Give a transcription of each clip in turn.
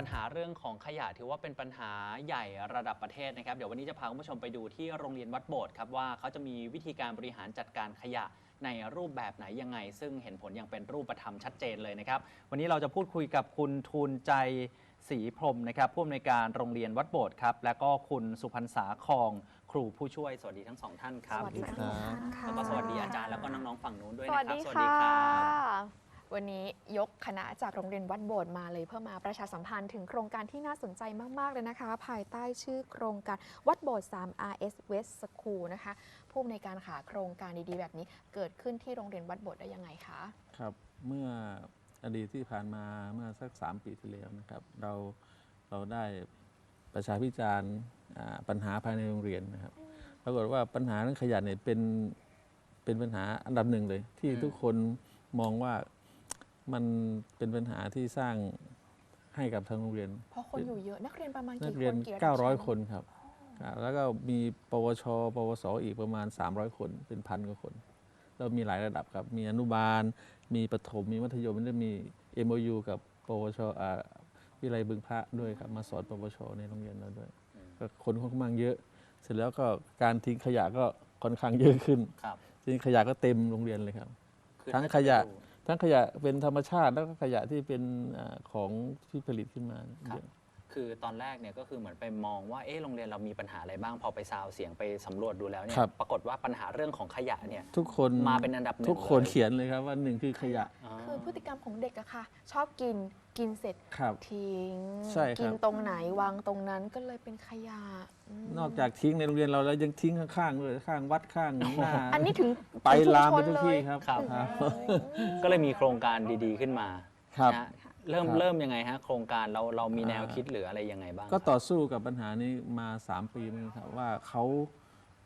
ปัญหาเรื่องของขยะถือว่าเป็นปัญหาใหญ่ระดับประเทศนะครับ เดี๋ยววันนี้จะพาคุณผู้ชมไปดูที่โรงเรียนวัดโบสถ์ครับว่าเขาจะมีวิธีการบริหารจัดการขยะในรูปแบบไหนยังไง ซึ่งเห็นผลอย่างเป็นรูปธรรมชัดเจนเลยนะครับ วันนี้เราจะพูดคุยกับคุณทูลใจศรีพรหมนะครับผู้อำนวยการโรงเรียนวัดโบสถ์ครับ และก็คุณสุพรรษาคองครูผู้ช่วยสวัสดีทั้งสองท่านครับสวัสดีครัค่ะบแล้วก็สวัสดีอาจารย์แล้วก็น้องๆฝั่งนู้นด้วยสนะวัสครับดีสวัสค่ะดีครับ วันนี้ยกคณะจากโรงเรียนวัดโบสถ์มาเลยเพื่อมาประชาสัมพันธ์ถึงโครงการที่น่าสนใจมาก ๆ เลยนะคะ ภายใต้ชื่อโครงการวัดโบสถ์ 3 RS West School นะคะ ผู้อำนวยการขาโครงการดีๆ แบบนี้ เกิดขึ้นที่โรงเรียนวัดโบสถ์ได้ยังไงคะ ครับ เมื่ออดีตที่ผ่านมาเมื่อสัก 3 ปีที่แล้วนะครับ เราเราได้ประชาพิจารณ์อ่าปัญหาภายในโรงเรียนนะครับ ปรากฏว่าปัญหาเรื่องขยะเนี่ยเป็นเป็นปัญหาอันดับหนึ่งเลย ที่อืมทุกคนมองว่า มันเป็นปัญหาที่สร้างให้กับทางโรงเรียน เพราะคนอยู่เยอะ นักเรียนประมาณนักี่กคเรียนน กี่ระดับชั้900 คนครับอ่าแล้วก็มีปวช ปวสอีกประมาณ 300 คนเป็นพันกว่าคน เรามีหลายระดับครับ มีอนุบาล มีประถม มีมัธยมมันจะมี MOU กับปวชอ่าวิไลบึงพระด้วยครับ มาสอนปวช ในโรงเรียนเราด้วย ก็คนค่อนข้างเยอะ เสร็จแล้วก็การทิ้งขยะก็ค่อนข้างเยอะขึ้นครับ ทิ้งขยะก็เต็มโรงเรียนเลยครับคือทั้งถ้าจขยะดู ทั้งขยะเป็นธรรมชาติแล้วก็ขยะที่เป็นของที่ผลิตขึ้นมาเยอะ คือตอนแรกเนี่ยก็คือเหมือนไปมองว่าเอ๊ะโรงเรียนเรามีปัญหาอะไรบ้างพอไปซาวเสียงไปสำรวจดูแล้วเนี่ยครับ ปรากฏว่าปัญหาเรื่องของขยะเนี่ย ทุกคนมาเป็นอันดับหนึ่งทุกคนเลย เขียนเลยครับว่าหนึ่งคือขยะอ๋อ คือพฤติกรรมของเด็กอะค่ะ ชอบกินกินเสร็จครับ ทิ้ง ใช่ครับ กินตรงไหนวางตรงนั้นก็เลยเป็นขยะมนอกจากทิ้งในโรงเรียนเราแล้วยังทิ้งข้างๆด้วยข้างวัดข้างหน้าอันนี้ถึงไปถึงชุมลามชไปนทุกเลที่ยครับครับ ครับ ก็เลยมีโครงการดีๆขึ้นมาครับ นะฮะ เริ่มครับ เริ่มยังไงฮะโครงการเราเรามีแนวอ่าคิดหรืออะไรยังไงบ้างก็ครับต่อสู้กับปัญหานี้มา 3 ปีนึงครับว่าเขา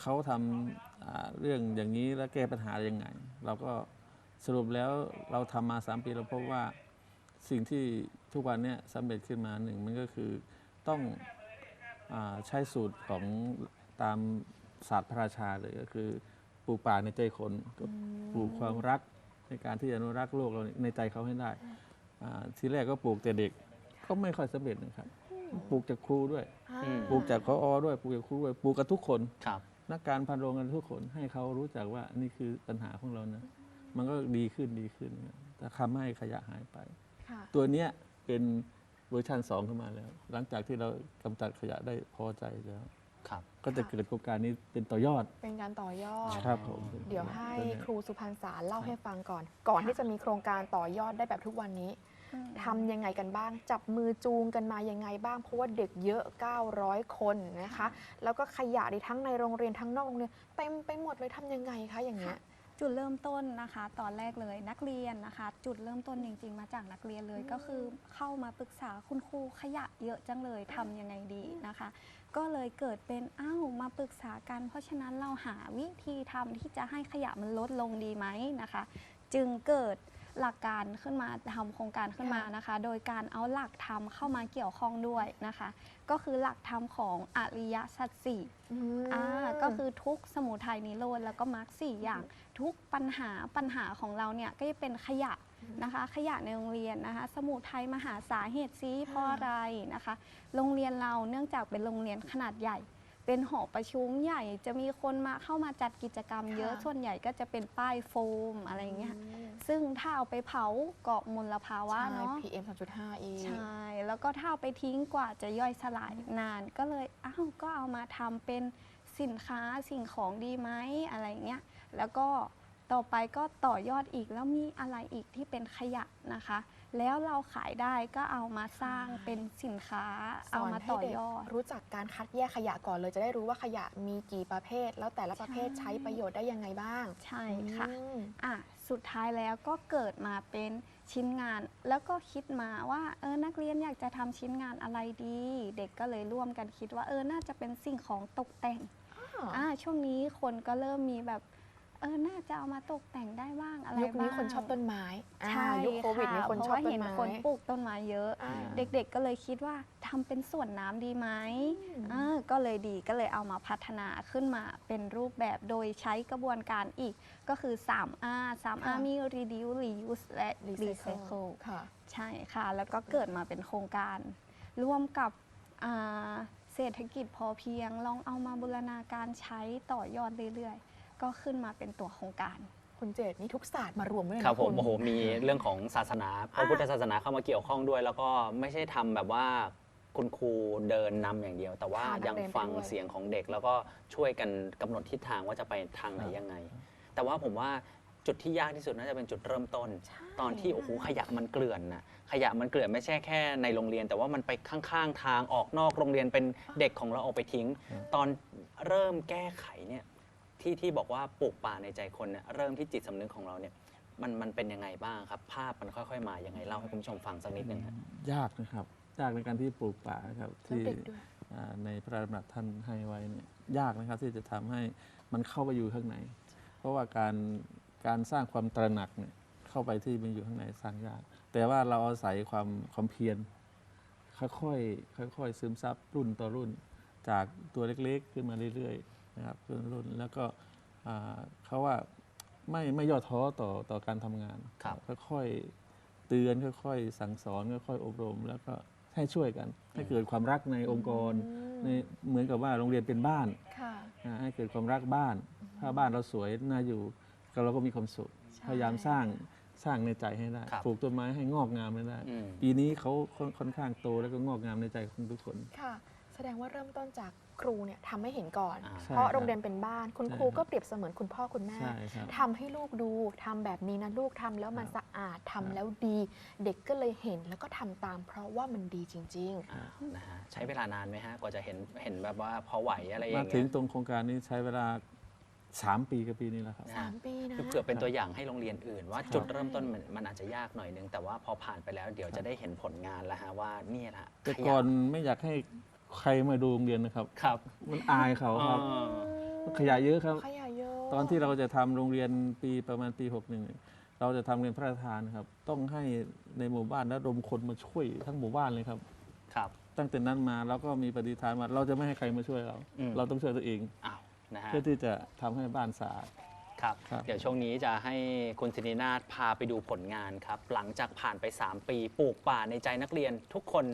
เขาทำอ่าเรื่องอย่างนี้แล้วแก้ปัญหายังไง เราก็สรุปแล้วเราทำมา 3 ปีเราพบว่าสิ่งที่ทุกวันเนี้สำเร็จขึ้นมาหนึ่งมันก็คือต้องอาใช้สูตรของตามศาสตร์พระราชาเลยก็คือปลูกป่าในใจคนก็ปลูกความรักในการที่จะอนุรักษ์โลกเราในใจเขาให้ได้อ่า ทีแรกก็ปลูกแต่เด็กก็ไม่ค่อยสำเร็จนะครับ ปลูกจากครูด้วยอ่าอืมปลูกจากพอด้วย ปลูกจากครูด้วย ปลูกกับทุกคนครับนักการพันโรงกันทุกคน ให้เขารู้จักว่านี่คือปัญหาของเรานะ มันก็ดีขึ้นดีขึ้นนะแต่ทำให้ขยะหายไปค่ะตัวเนี้ยเป็นเวอร์ชัน2ขึ้นมาแล้ว หลังจากที่เรากำจัดขยะได้พอใจแล้วครับก็จะเกิดโครงการนี้เป็นต่อยอด เป็นการต่อยอดครับผมเดี๋ยวให้ตัวเนี้ยครูสุพรรณสารเล่าให้ฟังก่อน ก่อนที่จะมีโครงการต่อยอดได้แบบทุกวันนี้ ทำยังไงกันบ้าง จับมือจูงกันมายังไงบ้าง เพราะว่าเด็กเยอะ 900 คนนะคะ แล้วก็ขยะในทั้งในโรงเรียนทั้งนอกโรงเรียนเต็มไปหมดเลยทำยังไงคะอย่างเงี้ยจุดเริ่มต้นนะคะ ตอนแรกเลยนักเรียนนะคะ จุดเริ่มต้นจริง ๆ มาจากนักเรียนเลยอืมก็คือเข้ามาปรึกษาคุณครูขยะเยอะจังเลยทำยังไงดีนะคะ ก็เลยเกิดเป็นอ้าวมาปรึกษากัน เพราะฉะนั้นเราหาวิธีทำที่จะให้ขยะมันลดลงดีไหมนะคะ จึงเกิด หลักการขึ้นมาทำโครงการขึ้นมานะคะ โดยการเอาหลักธรรมเข้ามาเกี่ยวข้องด้วยนะคะ ก็คือหลักธรรมของอริยสัจสี่อ่าก็คือทุกสมุทัยนิโรธแล้วก็มรรคสี่อย่างทุกปัญหาปัญหาของเราเนี่ยก็จะเป็นขยะนะคะ ขยะในโรงเรียนนะคะ สมุทัยมหาสาเหตุซีเพราะอะไรนะคะ โรงเรียนเราเนื่องจากเป็นโรงเรียนขนาดใหญ่ เป็นหอประชุมใหญ่จะมีคนมาเข้ามาจัดกิจกรรม เยอะค่ะส่วนใหญ่ก็จะเป็นป้ายโฟมอะไรอย่างเงี้ยซึ่งถ้าเอาไปเผาเกาะมลภาวะใช่เนาะ PM 2.5อีก ใช่ แล้วก็ถ้าเอาไปทิ้งกว่าจะย่อยสลายนานก็เลยอ้าวก็เอามาทำเป็นสินค้าสิ่งของดีไหมอะไรเงี้ยแล้วก็ต่อไปก็ต่อยอดอีกแล้วมีอะไรอีกที่เป็นขยะนะคะ แล้วเราขายได้ก็เอามาสร้างเป็นสินค้าสเอาอนมาให้ต่อเด็กยอด รู้จักการคัดแยกขยะก่อนเลยจะได้รู้ว่าขยะมีกี่ประเภท แล้วแต่ละประเภทใช่ใช้ประโยชน์ได้ยังไงบ้างใช่ค่ะ อืม อะสุดท้ายแล้วก็เกิดมาเป็นชิ้นงาน แล้วก็คิดมาว่าเออนักเรียนอยากจะทำชิ้นงานอะไรดี เด็กก็เลยร่วมกันคิดว่าเออน่าจะเป็นสิ่งของตกแต่งอ่าช่วงนี้คนก็เริ่มมีแบบ เออน่าจะเอามาตกแต่งได้บ้างอะไรยุคนี้บ้างคนชอบต้นไม้อ่าใช่ยุคโควิดนี้ะคนเพชราะอบว่าต้เห็นนไม้ คนปลูกต้นไม้เยอะ อ่า เด็กๆก็เลยคิดว่าทำเป็นสวนน้ำดีไหมอืมอ่าก็เลยดีก็เลยเอามาพัฒนาขึ้นมาเป็นรูปแบบโดยใช้กระบวนการอีกก็คือ 3R 3R มี reduce reuse และ recycle ค่ะ ใช่ค่ะ แล้วก็เกิดมาเป็นโครงการ ร่วมกับอ่าเศรษฐกิจพอเพียง ลองเอามาบูรณาการใช้ต่อยอดเรื่อยๆ ก็ขึ้นมาเป็นตัวโครงการ คุณเจตนี่ทุกศาสตร์มารวมไว้เลยครับนะผคุมณโอ้โหมีเรื่องของศาสนาพระพุทธศาสนาเข้ามาเกี่ยวข้องด้วย แล้วก็ไม่ใช่ทำแบบว่าคุณครูเดินนำอย่างเดียว แต่ว่าค่ะนักยังเรียนไปฟังด้วย เสียงของเด็ก แล้วก็ช่วยกันกำหนดทิศทางว่าจะไปทางไหนยังไง แต่ว่าผมว่าจุดที่ยากที่สุดน่าจะเป็นจุดเริ่มต้นตอนที่โอ้โหขยะมันเกลื่อนนะขยะมันเกลื่อนไม่ใช่แค่ในโรงเรียน แต่ว่ามันไปข้างๆทางออกนอกโรงเรียนเป็นเด็กของเราเอาไปทิ้ง ตอนเริ่มแก้ไขเนี่ย ที่ที่บอกว่าปลูกป่าในใจคนเนี่ยเริ่มที่จิตสำนึกของเราเนี่ยมันมันเป็นยังไงบ้างครับ ภาพมันค่อย ๆ มายังไงเล่าให้คุณผู้ชมฟังสักนิดหนึ่งฮะยากนะครับยากในการที่ปลูกป่าครับแล้วที่เด็กด้วยอ่าในพระราชดำรัสท่านให้ไว้เนี่ยยากนะครับที่จะทำให้มันเข้าไปอยู่ข้างใน เพราะว่าการการสร้างความตระหนักเนี่ยเข้าไปที่มันอยู่ข้างในสร้างยาก แต่ว่าเราอาศัยความความเพียรค่อยๆค่อยๆซึมซับรุ่นต่อรุ่น จากตัวเล็กๆ ขึ้นมาเรื่อยๆ นะครับขึ้นรุ่นแล้วก็อ่าเขาว่าไม่ไม่ย่อท้อต่อต่อการทำงานครับค่อยๆเตือนค่อยๆสั่งสอนค่อยๆอบรม แล้วก็ให้ช่วยกัน ให้เกิดความรักในองค์กรในเหมือนกับว่าโรงเรียนเป็นบ้านค่ะนะให้เกิดความรักบ้าน ถ้าบ้านเราสวยน่าอยู่ก็เราก็มีความสุขใช่พยายามสร้างสร้างในใจให้ได้ครับปลูกต้นไม้ให้งอกงามให้ได้อืมปีนี้เขาค่อนค่อนข้างโตแล้วก็งอกงามในใจของทุกคนค่ะแส ดงว่าเริ่มต้นจากครูเนี่ยทำให้เห็นก่อน อ่าใช่เพราะครับโรงเรียนเป็นบ้าน คุณใช่ครูครับก็เปรียบเสมือนคุณพ่อคุณแม่ใช่ครับทำให้ลูกดูทำแบบนี้นะลูกทำแล้วมันครับสะอาดทำครับ แล้วดี เด็กก็เลยเห็นแล้วก็ทำตาม เพราะว่ามันดีจริง อ่านะฮะใช้เวลานานไหมฮะกว่าจะเห็นเห็นแบบว่าพอไหวอะไรอย่ามางถึเงี้งยตรงโครงการนี้ใช้เวลา 3 ปีกับปีนี้แล้วครับๆ3ปีนะ คือเผื่อเป็นตัวอย่างให้โรงเรียนอื่น ว่าใช่จุดเริ่มต้นมันมันอาจจะยากหน่อยนึง แต่ว่าพอผ่านไปแล้วเดี๋ยวจะได้เห็นผลงานแล้วฮะว่าเนี่ยแหละแต่ขยะก่อนไม่อยากให้ ใครมาดูโรงเรียนนะครับ ครับมันอายเขาครับอ๋อขยะเยอะครับ ขยะเยอะตอนที่เราจะทำโรงเรียนปีประมาณปี61เนี่ยเราจะทำเรียนพระราชทานครับ ต้องให้ในหมู่บ้านระดมคนมาช่วยทั้งหมู่บ้านเลยครับ ครับ ตั้งแต่นั้นมาเราก็มีปฏิฐานว่าเราจะไม่ให้ใครมาช่วยเรา อืม เราต้องช่วยตัวเอง อ้าวนะฮะ เพื่อที่จะทำให้บ้านสะอาด ครับ ครับ เดี๋ยวช่วงนี้จะให้คุณสินินาถพาไปดูผลงานครับ หลังจากผ่านไป 3 ปีปลูกป่าในใจนักเรียนทุกคน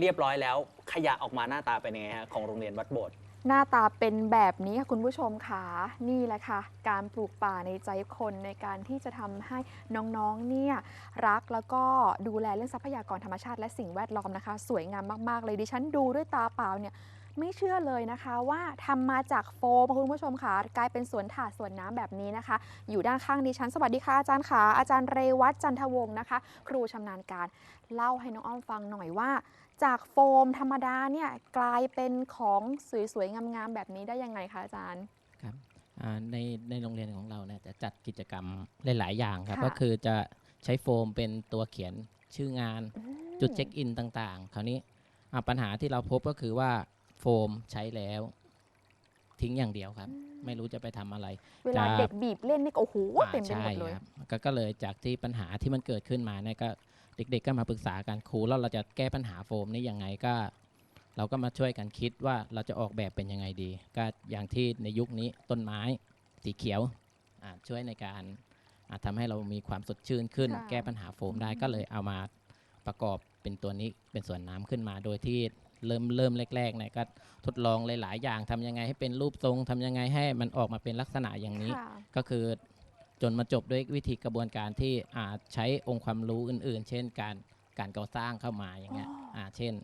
เรียบร้อยแล้ว ขยะออกมาหน้าตาเป็นยังไงฮะของโรงเรียนวัดโบสถ์หน้าตาเป็นแบบนี้ค่ะคุณผู้ชมค่ะนี่แหละค่ะ การปลูกป่าในใจคนในการที่จะทำให้น้องๆเนี่ยรักแล้วก็ดูแลเรื่องทรัพยากรธรรมชาติและสิ่งแวดล้อมนะคะ สวยงามมากๆ เลยดิฉันดูด้วยตาเปล่าเนี่ยไม่เชื่อเลยนะคะว่าทำมาจากโฟมคุณผู้ชมค่ะกลายเป็นสวนถาดสวนน้ำแบบนี้นะคะ อยู่ด้านข้างดิฉันสวัสดีค่ะอาจารย์ค่ะอาจารย์เรวัตจันทวงศ์นะคะ ครูชำนาญการ เล่าให้น้องอ้อมฟังหน่อยว่า จากโฟมธรรมดาเนี่ยกลายเป็นของสวยๆงามๆแบบนี้ได้ยังไงคะอาจารย์ ครับอ่าในในโรงเรียนของเราเนี่ยจะจัดกิจกรรมหลาย ๆ อย่างครับ ค่ะ ก็คือจะใช้โฟมเป็นตัวเขียนชื่องาน อืมจุดเช็คอินต่างๆ คราวนี้อ่าปัญหาที่เราพบก็คือว่าโฟมใช้แล้ว ทิ้งอย่างเดียวครับ ไม่รู้จะไปทำอะไร เวลาจะ เด็กบีบเล่นนี่ก็โอ้โหอ่าเต็มไปหมดใช่เลยครับก็ก็เลยจากที่ปัญหาที่มันเกิดขึ้นมาเนี่ยก็ เด็กๆก็มาปรึกษากันครูแล้วเราจะแก้ปัญหาโฟมนี้ยังไงก็ เราก็มาช่วยกันคิดว่าเราจะออกแบบเป็นยังไงดี ก็อย่างที่ในยุคนี้ต้นไม้สีเขียวอ่าช่วยในการอ่าทำให้เรามีความสดชื่นขึ้นค่ะแก้ปัญหาโฟมได้ก็เลยเอามาประกอบเป็นตัวนี้เป็นส่วนน้ำขึ้นมา โดยที่เริ่มเริ่มแรกๆเนี่ยก็ทดลองหลายๆอย่างทำยังไงให้เป็นรูปทรงทำยังไงให้มันออกมาเป็นลักษณะอย่างนี้ค่ะก็คือ จนมาจบด้วยวิธีกระบวนการที่อาจใช้องค์ความรู้อื่น ๆ เช่น การการก่อสร้างเข้ามาอย่างเงี้ยอ๋ออ่าเช่น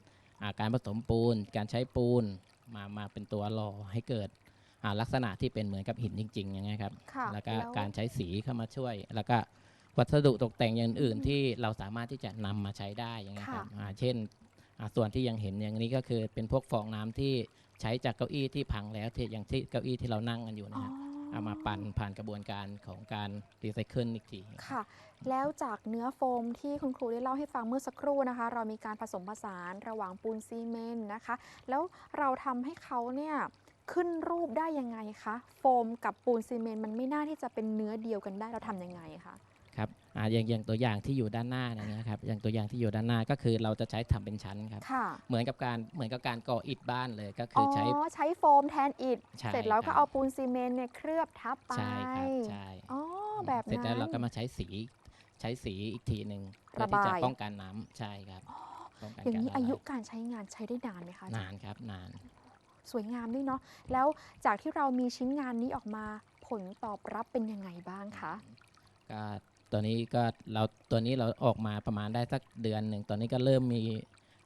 อ่าการผสมปูน การใช้ปูนมามาเป็นตัวหล่อให้เกิดอ่าลักษณะที่เป็นเหมือนกับหินจริงๆอย่างเงี้ยครับค่ะแล้วก็แล้ว การใช้สีเข้ามาช่วย แล้วก็วัสดุตกแต่งอย่างอื่นที่เราสามารถที่จะนำมาใช้ได้อย่างเงี้ยครับอ่าเช่นอ่าส่วนที่ยังเห็นอย่างนี้ก็คือเป็นพวกฟองน้ำที่ใช้จากเก้าอี้ที่พังแล้วที่อย่างที่เก้าอี้ที่เรานั่งกันอยู่อ๋นะอฮะ เอามาปั่นผ่านกระบวนการของการรีไซเคิลอีกที ค่ะ แล้วจากเนื้อโฟมที่คุณครูได้เล่าให้ฟังเมื่อสักครู่นะคะ เรามีการผสมผสานระหว่างปูนซีเมนต์นะคะ แล้วเราทำให้เขาเนี่ยขึ้นรูปได้ยังไงคะ โฟมกับปูนซีเมนต์มันไม่น่าที่จะเป็นเนื้อเดียวกันได้เราทำยังไงคะ ครับอ่าอย่างอย่างตัวอย่างที่อยู่ด้านหน้าเนยนะครับอย่างตัวอย่างที่อยู่ด้านหน้าก็คือเราจะใช้ทำเป็นชั้นครับค่ะเหมือนกับการเหมือนกับการก่ออิฐบ้านเลยก็อ๋คืออใช้ใช้โฟมแทนอิฐใช่เสร็จแล้วคก็รับเอาปูนซีเมนต์เนี่ยเคลือบทับไปใช่ครับใช่อ๋อแบบเสร็จนั้นแล้วเราก็มาใช้สีใช้สีอีกทีหนึ่งเพื่ระอที่จะบายป้องกันน้ำใช่ครับป้องกันอย่างนี้กรละลอายุการใช้งานใช้ได้นานไหมคะอาจารย์นานครับนาน สวยงามด้วยเนาะแล้วจากที่เรามีชิ้นงานนี้ออกมาผลตอบรับเป็นยังไงบ้างคะก็ ตัวนี้ก็เราตัวนี้เราออกมาประมาณได้สักเดือนหนึ่งตอนนี้ก็เริ่มมี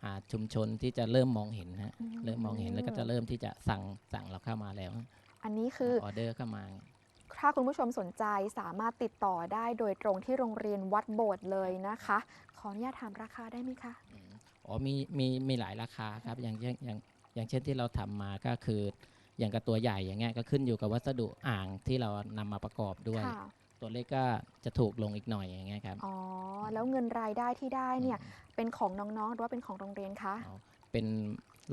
อ่าชุมชนที่จะเริ่มมองเห็นฮะอืม เริ่มมองเห็นแล้วก็จะเริ่มที่จะสั่งสั่งเราเข้ามาแล้วอันนี้คือออเดอร์เข้ามา ถ้าคุณผู้ชมสนใจสามารถติดต่อได้โดยตรงที่โรงเรียนวัดโบสถ์เลยนะคะ ขออนุญาตถามราคาได้ไหมคะอืมอ๋อมีมีมีหลายราคาครับอย่างเช่นอย่างอย่างเช่นที่เราทำมาก็คืออย่างกับตัวใหญ่อย่างเงี้ยก็ขึ้นอยู่กับวัสดุอ่างที่เรานำมาประกอบด้วย ค่ะ ตัวเล็กก็จะถูกลงอีกหน่อยอย่างเงี้ยครับอ๋อ แล้วเงินรายได้ที่ได้เนี่ยเป็นของน้องๆ หรือว่าเป็นของโรงเรียนคะอ๋อเป็น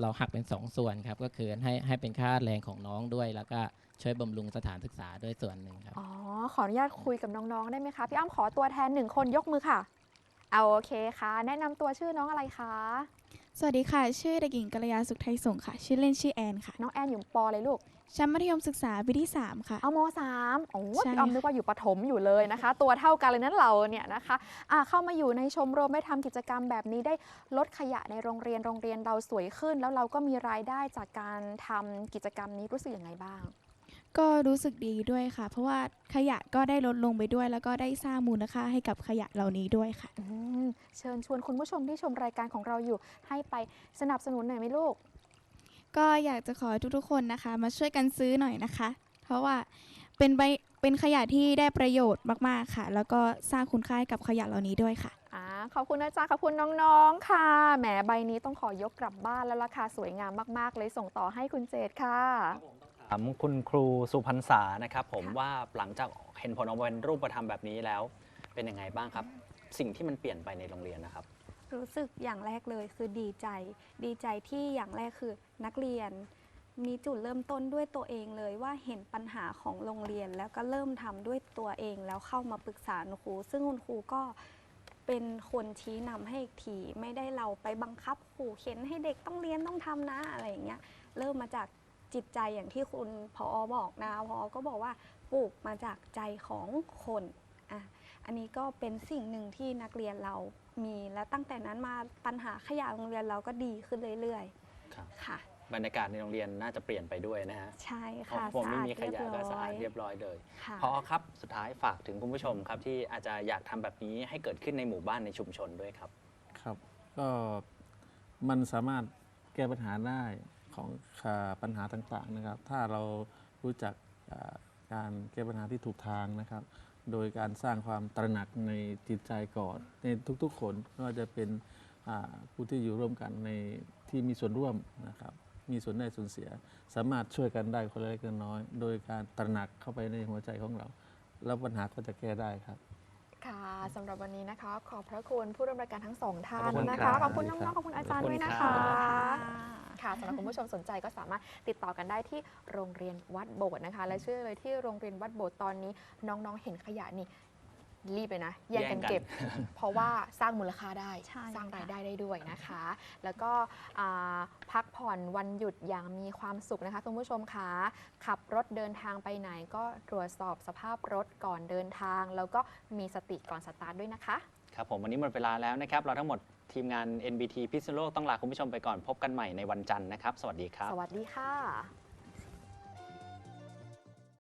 เราหักเป็นสองส่วนครับ ก็คือให้ให้เป็นค่าแรงของน้องด้วย แล้วก็ช่วยบำรุงสถานศึกษาด้วยส่วนหนึ่งครับ อ๋อ ขออนุญาตคุยกับน้องๆ ได้ไหมคะ พี่อ้ำขอตัวแทนหนึ่งคนยกมือค่ะ เอาโอเคค่ะ แนะนำตัวชื่อน้องอะไรคะ สวัสดีค่ะ ชื่อเด็กหญิงกัลยาสุขไทยสงฆ์ค่ะ ชื่อเล่นชื่อแอนค่ะ น้องแอนอยู่ปอเลยลูก ชั้นมัธยมศึกษาปีที่ 3 ค่ะ เอามสามโอ้ใช่พี่อ้ำนึกว่าอยู่ประถมอยู่เลยนะคะ ตัวเท่ากันเลยนั้นเราเนี่ยนะคะอะเข้ามาอยู่ในชมรมได้ทำกิจกรรมแบบนี้ได้ลดขยะในโรงเรียนโรงเรียนเราสวยขึ้น แล้วเราก็มีรายได้จากการทำกิจกรรมนี้รู้สึกยังไงบ้าง ก็รู้สึกดีด้วยค่ะ เพราะว่าขยะก็ได้ลดลงไปด้วย แล้วก็ได้สร้างมูลค่าให้กับขยะเหล่านี้ด้วยค่ะ อืมเชิญชวนคุณผู้ชมที่ชมรายการของเราอยู่ ให้ไปสนับสนุนหน่อยไหมลูก ก็อยากจะขอให้ทุกๆคนนะคะ มาช่วยกันซื้อหน่อยนะคะ เพราะว่าเป็นใบเป็นขยะที่ได้ประโยชน์มากๆค่ะ แล้วก็สร้างคุณค่าให้กับขยะเหล่านี้ด้วยค่ะ อ่าขอบคุณอาจารย์ขอบคุณน้องๆ ค่ะแหมใบนี้ต้องขอยกกลับบ้านแล้วราคาสวยงามมากๆ เลยส่งต่อให้คุณเจตค่ะ ถามคุณครูสุพรรษานะครับผมค่ะว่าหลังจากเห็นผลออกมาเป็นรูปธรรมแบบนี้แล้ว เป็นยังไงบ้างครับ สิ่งที่มันเปลี่ยนไปในโรงเรียนนะครับ รู้สึกอย่างแรกเลยคือดีใจ ดีใจที่อย่างแรกคือนักเรียน มีจุดเริ่มต้นด้วยตัวเองเลยว่าเห็นปัญหาของโรงเรียน แล้วก็เริ่มทำด้วยตัวเอง แล้วเข้ามาปรึกษาคุณครู ซึ่งคุณครูก็เป็นคนชี้นำให้อีกทีไม่ได้เราไปบังคับขู่เข็นให้เด็กต้องเรียนต้องทำนะอะไรอย่างเงี้ยเริ่มมาจาก จิตใจอย่างที่คุณพอบอกนะพอก็บอกว่าปลูกมาจากใจของคนอะอันนี้ก็เป็นสิ่งหนึ่งที่นักเรียนเรามีและตั้งแต่นั้นมาปัญหาขยะโรงเรียนเราก็ดีขึ้นเรื่อยครับๆ ค่ะ บรรยากาศในโรงเรียนน่าจะเปลี่ยนไปด้วยนะฮะใช่เพราะค่ะผมไม่มีสขยะก็สะอาดเรีเรียยบบร้อยร้อยเลย ค่ะ พอครับสุดท้ายฝากถึงคุณผู้ชมครับที่อาจจะอยากทำแบบนี้ให้เกิดขึ้นในหมู่บ้านในชุมชนด้วยครับ ครับ ก็มันสามารถแก้ปัญหาได้ ของอ่าปัญหาต่างๆนะครับ ถ้าเรารู้จักอ่าการแก้ปัญหาที่ถูกทางนะครับ โดยการสร้างความตระหนักในจิตใจก่อนในทุกๆคนไม่ว่าจะเป็นอ่าผู้ที่อยู่ร่วมกันในที่มีส่วนร่วมนะครับมีส่วนได้ส่วนเสีย สามารถช่วยกันได้คนละเล็กคนละน้อย โดยการตระหนักเข้าไปในหัวใจของเรา แล้วปัญหาก็จะแก้ได้ครับ ค่ะสำหรับวันนี้นะคะ ขอบพระคุณผู้ร่วมรายการทั้งสองท่าขอนบคุณนะครัคะบขอบคุณน้องๆขอบคุณอาจารย์ขอบด้คุวยณนะครัคะบ ค่ะสำหรับคุณผู้ชมสนใจก็สามารถติดต่อกันได้ที่โรงเรียนวัดโบสถ์นะคะ และเชื่อเลยที่โรงเรียนวัดโบสถ์ตอนนี้ น้องๆ เห็นขยะนี่รีบเลยนะแย่งกันแย่งกันเก็บ เพราะว่าสร้างมูลค่าได้ ใช่สร้างค่ะรายได้ได้ด้วยนะคะ แล้วก็อ่าพักผ่อนวันหยุดอย่างมีความสุขนะคะคุณผู้ชมคะขับรถเดินทางไปไหนก็ตรวจสอบสภาพรถก่อนเดินทาง แล้วก็มีสติก่อนสตาร์ทด้วยนะคะ ครับผมวันนี้หมดเวลาแล้วนะครับ เราทั้งหมด ทีมงาน NBT พิษณุโลกต้องลาคุณผู้ชมไปก่อนพบกันใหม่ในวันจันทร์นะครับ สวัสดีครับ สวัสดีค่ะ